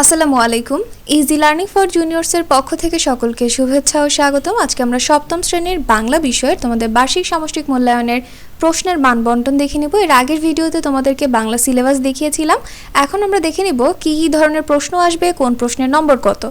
আসসালামু আলাইকুম। Easy learning for জুনিয়র্সের পক্ষ থেকে সকলকে শুভেচ্ছা ও স্বাগতম। আজকে আমরা সপ্তম শ্রেণির বাংলা বিষয়ের তোমাদের বার্ষিক সামষ্টিক মূল্যায়নের প্রশ্নের মান বন্টন দেখে নিব। এর আগের ভিডিওতে তোমাদেরকে বাংলা সিলেবাস দেখিয়েছিলাম। এখন আমরা দেখে নিব কী কী ধরনের প্রশ্ন আসবে, কোন প্রশ্নের নম্বর কত।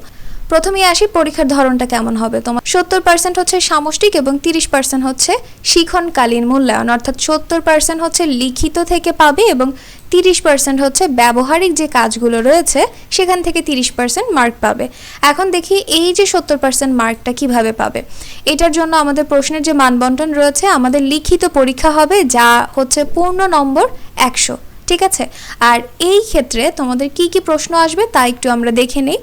প্রথমেই আসি পরীক্ষার ধরনটা কেমন হবে? তোমার সত্তর পার্সেন্ট হচ্ছে সামষ্টিক এবং তিরিশ পার্সেন্ট হচ্ছে শিখনকালীন মূল্যায়ন। অর্থাৎ সত্তর পার্সেন্ট হচ্ছে লিখিত থেকে পাবে এবং তিরিশ পার্সেন্ট হচ্ছে ব্যবহারিক যে কাজগুলো রয়েছে, সেখান থেকে তিরিশ পার্সেন্ট মার্ক পাবে। এখন দেখি এই যে সত্তর পার্সেন্ট মার্কটা কীভাবে পাবে? এটার জন্য আমাদের প্রশ্নের যে মানবন্টন রয়েছে, আমাদের লিখিত পরীক্ষা হবে যা হচ্ছে পূর্ণ নম্বর একশো। ঠিক আছে? আর এই ক্ষেত্রে তোমাদের কি কি প্রশ্ন আসবে তা একটু আমরা দেখে নিই।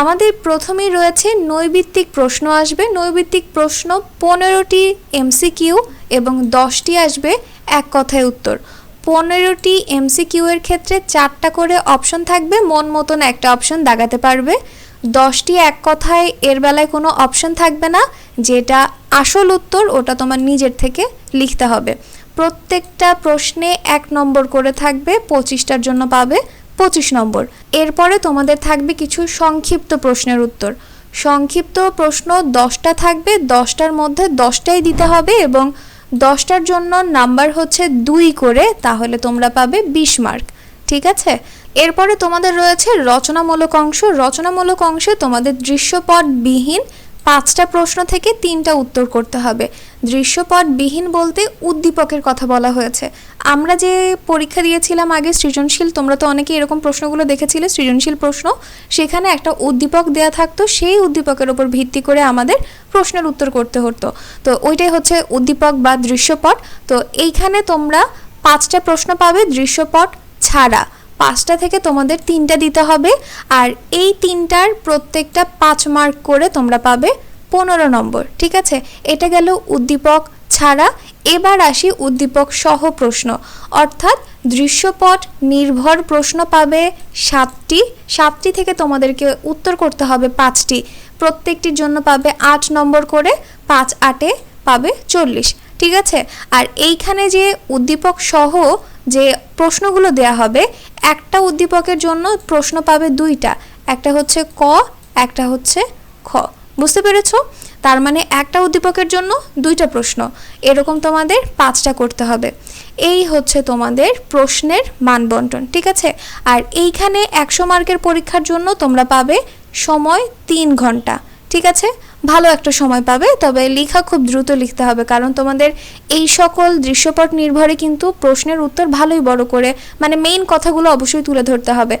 আমাদের প্রথমেই রয়েছে নৈবিত্তিক প্রশ্ন আসবে। নৈবিত্তিক প্রশ্ন পনেরোটি এমসিকিউ এবং দশটি আসবে এক কথায় উত্তর। পনেরোটি এমসিকিউ এর ক্ষেত্রে চারটা করে অপশন থাকবে, মন মতন একটা অপশন দাগাতে পারবে। দশটি এক কথায় এর বেলায় কোনো অপশন থাকবে না, যেটা আসল উত্তর ওটা তোমার নিজের থেকে লিখতে হবে। প্রত্যেকটা প্রশ্নে এক নম্বর করে থাকবে, পঁচিশটার জন্য পাবে পঁচিশ নম্বর। এরপরে তোমাদের থাকবে কিছু সংক্ষিপ্ত প্রশ্নের উত্তর। সংক্ষিপ্ত প্রশ্ন দশটা থাকবে, দশটার মধ্যে দশটাই দিতে হবে এবং দশটার জন্য নাম্বার হচ্ছে দুই করে, তাহলে তোমরা পাবে বিশ মার্ক। ঠিক আছে? এরপরে তোমাদের রয়েছে রচনামূলক অংশ। রচনামূলক অংশে তোমাদের দৃশ্যপটবিহীন পাঁচটা প্রশ্ন থেকে তিনটা উত্তর করতে হবে। দৃশ্যপটবিহীন বলতে উদ্দীপকের কথা বলা হয়েছে। আমরা যে পরীক্ষা দিয়েছিলাম আগে সৃজনশীল, তোমরা তো অনেকে এরকম প্রশ্নগুলো দেখেছিলে, সৃজনশীল প্রশ্ন। সেখানে একটা উদ্দীপক দেয়া থাকতো, সেই উদ্দীপকের উপর ভিত্তি করে আমাদের প্রশ্নের উত্তর করতে হতো। তো ওইটাই হচ্ছে উদ্দীপক বা দৃশ্যপট। তো এইখানে তোমরা পাঁচটা প্রশ্ন পাবে দৃশ্যপট ছাড়া। পাঁচটা থেকে তোমাদের তিনটা দিতে হবে। আর এই তিনটার প্রত্যেকটা পাঁচ মার্ক করে তোমরা পাবে পনেরো নম্বর, ঠিক আছে? এটা গেল উদ্দীপক ছাড়া। এবার আসি উদ্দীপক সহ প্রশ্ন। অর্থাৎ দৃশ্যপট নির্ভর প্রশ্ন পাবে সাতটি। সাতটি থেকে তোমাদেরকে উত্তর করতে হবে পাঁচটি। প্রত্যেকটির জন্য পাবে আট নম্বর করে পাঁচ আটে পাবে চল্লিশ, ঠিক আছে? আর এইখানে যে উদ্দীপক সহ যে প্রশ্নগুলো দেয়া হবে একটা উদ্দীপকের জন্য প্রশ্ন পাবে দুইটা। একটা হচ্ছে ক, একটা হচ্ছে খ। বুঝতে পেরেছ? তার মানে একটা উদ্দীপকের জন্য দুইটা প্রশ্ন। এরকম তোমাদের পাঁচটা করতে হবে। এই হচ্ছে তোমাদের প্রশ্নের মানবন্টন, ঠিক আছে? আর এইখানে একশো মার্কের পরীক্ষার জন্য তোমরা পাবে সময় তিন ঘণ্টা, ঠিক আছে? ভালো একটা সময় পাবে, তবে লেখা খুব দ্রুত লিখতে হবে, কারণ তোমাদের এই সকল দৃশ্যপট নির্ভরে কিন্তু প্রশ্নের উত্তর ভালোই বড় করে মানে মেইন কথাগুলো অবশ্যই তুলে ধরতে হবে।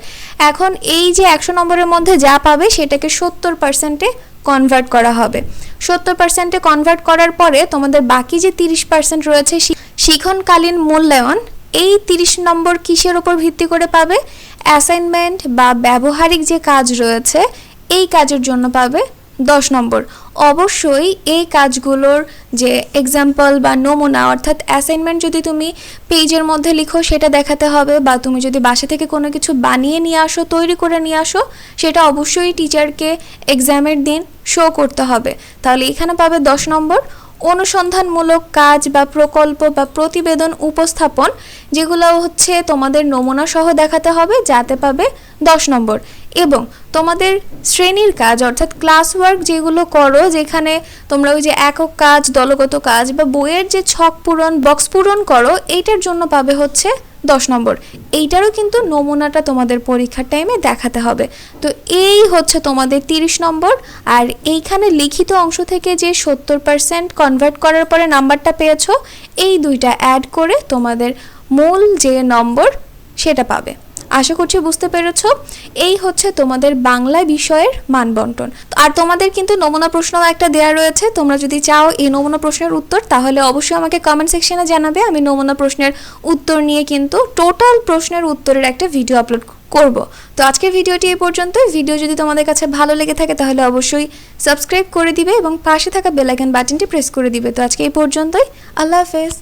এখন এই যে একশো নম্বরের মধ্যে যা পাবে সেটাকে সত্তর পার্সেন্টে কনভার্ট করা হবে। সত্তর পার্সেন্টে কনভার্ট করার পরে তোমাদের বাকি যে তিরিশ পার্সেন্ট রয়েছে শিখনকালীন মূল্যায়ন, এই তিরিশ নম্বর কিসের ওপর ভিত্তি করে পাবে? অ্যাসাইনমেন্ট বা ব্যবহারিক যে কাজ রয়েছে, এই কাজের জন্য পাবে দশ নম্বর। অবশ্যই এই কাজগুলোর যে এক্সাম্পল বা নমুনা, অর্থাৎ অ্যাসাইনমেন্ট যদি তুমি পেজের মধ্যে লিখো, সেটা দেখাতে হবে বা তুমি যদি বাসা থেকে কোনো কিছু বানিয়ে নিয়ে আসো, তৈরি করে নিয়ে আসো, সেটা অবশ্যই টিচারকে এক্সামের দিন শো করতে হবে। তাহলে এখানে পাবে দশ নম্বর। অনুসন্ধানমূলক কাজ বা প্রকল্প বা প্রতিবেদন উপস্থাপন, যেগুলো হচ্ছে তোমাদের নমুনা সহ দেখাতে হবে, যাতে পাবে দশ নম্বর। এবং তোমাদের শ্রেণির কাজ, অর্থাৎ ক্লাস ওয়ার্ক যেগুলো করো, যেখানে তোমরা ওই যে একক কাজ, দলগত কাজ বা বইয়ের যে ছক পূরণ বক্স পূরণ করো, এইটার জন্য পাবে হচ্ছে দশ নম্বর। এইটারও কিন্তু নমুনাটা তোমাদের পরীক্ষার টাইমে দেখাতে হবে। তো এই হচ্ছে তোমাদের তিরিশ নম্বর, আর এইখানে লিখিত অংশ থেকে যে সত্তর পার্সেন্ট কনভার্ট করার পরে নাম্বারটা পেয়েছ, এই দুইটা অ্যাড করে তোমাদের মূল যে নম্বর, সেটা পাবে। আশা করছি বুঝতে পেরেছ। এই হচ্ছে তোমাদের বাংলা বিষয়ের মানবন্টন। আর তোমাদের কিন্তু নমুনা প্রশ্ন একটা দেয়া রয়েছে। তোমরা যদি চাও এই নমুনা প্রশ্নের উত্তর, তাহলে অবশ্যই আমাকে কমেন্ট সেকশনে জানাবে। আমি নমুনা প্রশ্নের উত্তর নিয়ে কিন্তু টোটাল প্রশ্নের উত্তরের একটা ভিডিও আপলোড করব। তো আজকের ভিডিওটি এই পর্যন্তই। ভিডিও যদি তোমাদের কাছে ভালো লেগে থাকে, তাহলে অবশ্যই সাবস্ক্রাইব করে দিবে এবং পাশে থাকা বেল আইকন বাটনটি প্রেস করে দিবে। তো আজকে এই পর্যন্তই। আল্লাহ হাফেজ।